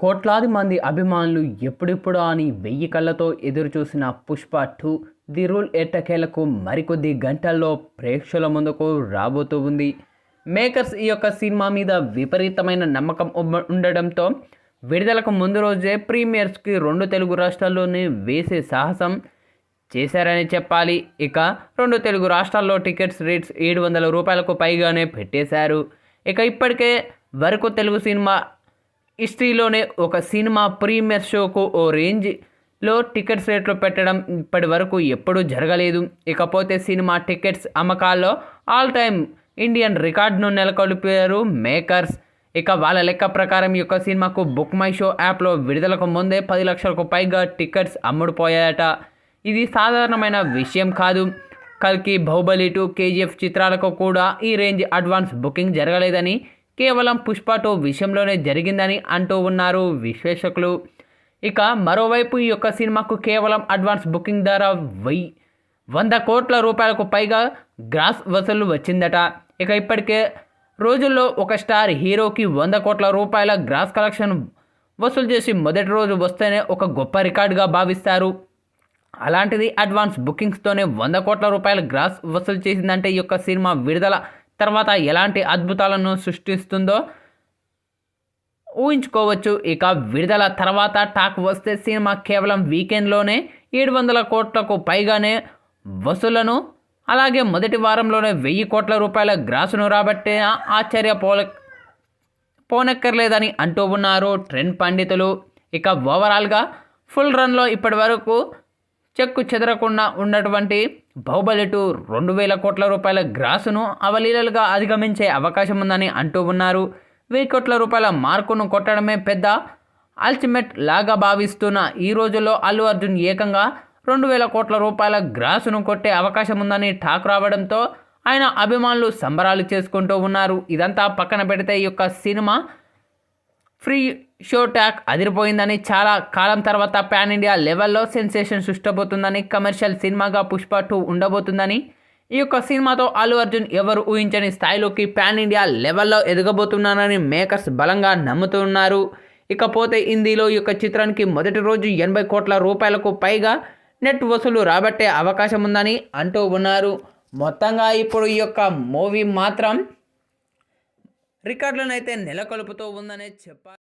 కోట్లాది మంది అభిమానులు ఎప్పుడెప్పుడు అని వెయ్యి కళ్ళతో ఎదురుచూసిన పుష్ప టూ ది రూల్ ఎట్టకేలకు మరికొద్ది గంటల్లో ప్రేక్షకుల ముందుకు రాబోతూ ఉంది. మేకర్స్ ఈ యొక్క సినిమా మీద విపరీతమైన నమ్మకం ఉండడంతో విడుదలకు ముందు రోజే ప్రీమియర్స్కి రెండు తెలుగు రాష్ట్రాల్లోనే వేసే సాహసం చేశారని చెప్పాలి. ఇక రెండు తెలుగు రాష్ట్రాల్లో టికెట్స్ రేట్స్ ఏడు వందల రూపాయలకు పైగానే పెట్టేశారు. ఇక ఇప్పటికే వరకు తెలుగు సినిమా హిస్టరీలోనే ఒక సినిమా ప్రీమియర్ షోకు ఓ రేంజ్లో టికెట్స్ రేట్లు పెట్టడం ఇప్పటి వరకు ఎప్పుడూ జరగలేదు. ఇకపోతే సినిమా టికెట్స్ అమ్మకాల్లో ఆల్ టైమ్ ఇండియన్ రికార్డును నెలకొల్పారు మేకర్స్. ఇక వాళ్ళ లెక్క ప్రకారం ఈ యొక్క సినిమాకు బుక్ మై షో యాప్లో విడుదలకు ముందే పది లక్షలకు పైగా టికెట్స్ అమ్ముడుపోయాయట. ఇది సాధారణమైన విషయం కాదు. కల్కి బాహుబలి టూ కేజీఎఫ్ చిత్రాలకు కూడా ఈ రేంజ్ అడ్వాన్స్ బుకింగ్ జరగలేదని కేవలం పుష్ప టూ విషయంలోనే జరిగిందని అంటూ ఉన్నారు విశ్లేషకులు. ఇక మరోవైపు ఈ యొక్క సినిమాకు కేవలం అడ్వాన్స్ బుకింగ్ ద్వారా వెయ్యి వంద కోట్ల రూపాయలకు పైగా గ్రాస్ వసూలు వచ్చిందట. ఇక ఇప్పటికే రోజుల్లో ఒక స్టార్ హీరోకి వంద కోట్ల రూపాయల గ్రాస్ కలెక్షన్ వసూలు చేసి మొదటి రోజు వస్తేనే ఒక గొప్ప రికార్డుగా భావిస్తారు. అలాంటిది అడ్వాన్స్ బుకింగ్స్తోనే వంద కోట్ల రూపాయల గ్రాస్ వసూలు చేసిందంటే ఈ యొక్క సినిమా విడుదల తర్వాత ఎలాంటి అద్భుతాలను సృష్టిస్తుందో ఊహించుకోవచ్చు. ఇక విడుదల తర్వాత టాక్ వస్తే సినిమా కేవలం వీకెండ్లోనే ఏడు వందల కోట్లకు పైగానే వసూలను అలాగే మొదటి వారంలోనే వెయ్యి కోట్ల రూపాయల గ్రాసును రాబట్టే ఆశ్చర్య పోల పోనెక్కర్లేదని అంటూ ఉన్నారు ట్రెండ్ పండితులు. ఇక ఓవరాల్గా ఫుల్ రన్లో ఇప్పటి వరకు చెక్కు చెదరకుండా ఉన్నటువంటి బాహుబలి టూ రెండు వేల కోట్ల రూపాయల గ్రాసును అవలీలలుగా అధిగమించే అవకాశం ఉందని అంటూ ఉన్నారు. వెయ్యి కోట్ల రూపాయల మార్కును కొట్టడమే పెద్ద అల్టిమేట్ లాగా భావిస్తున్న ఈ రోజుల్లో అల్లు అర్జున్ ఏకంగా రెండు వేల కోట్ల రూపాయల గ్రాసును కొట్టే అవకాశం ఉందని టాక్ రావడంతో ఆయన అభిమానులు సంబరాలు చేసుకుంటూ ఉన్నారు. ఇదంతా పక్కన పెడితే ఈ యొక్క సినిమా ఫ్రీ షో ట్యాక్ అదిరిపోయిందని చాలా కాలం తర్వాత పాన్ ఇండియా లెవెల్లో సెన్సేషన్ సృష్టబోతుందని కమర్షియల్ సినిమాగా పుష్ప టూ ఉండబోతుందని ఈ యొక్క సినిమాతో అల్లు అర్జున్ ఎవరు ఊహించని స్థాయిలోకి పాన్ ఇండియా లెవెల్లో ఎదగబోతున్నానని మేకర్స్ బలంగా నమ్ముతున్నారు. ఇకపోతే హిందీలో ఈ యొక్క చిత్రానికి మొదటి రోజు ఎనభై కోట్ల రూపాయలకు పైగా నెట్ వసూలు రాబట్టే అవకాశం ఉందని అంటూ ఉన్నారు. మొత్తంగా ఇప్పుడు ఈ యొక్క మూవీ మాత్రం రికార్డులను అయితే నెలకొల్పుతూ ఉందనే చెప్పాలి.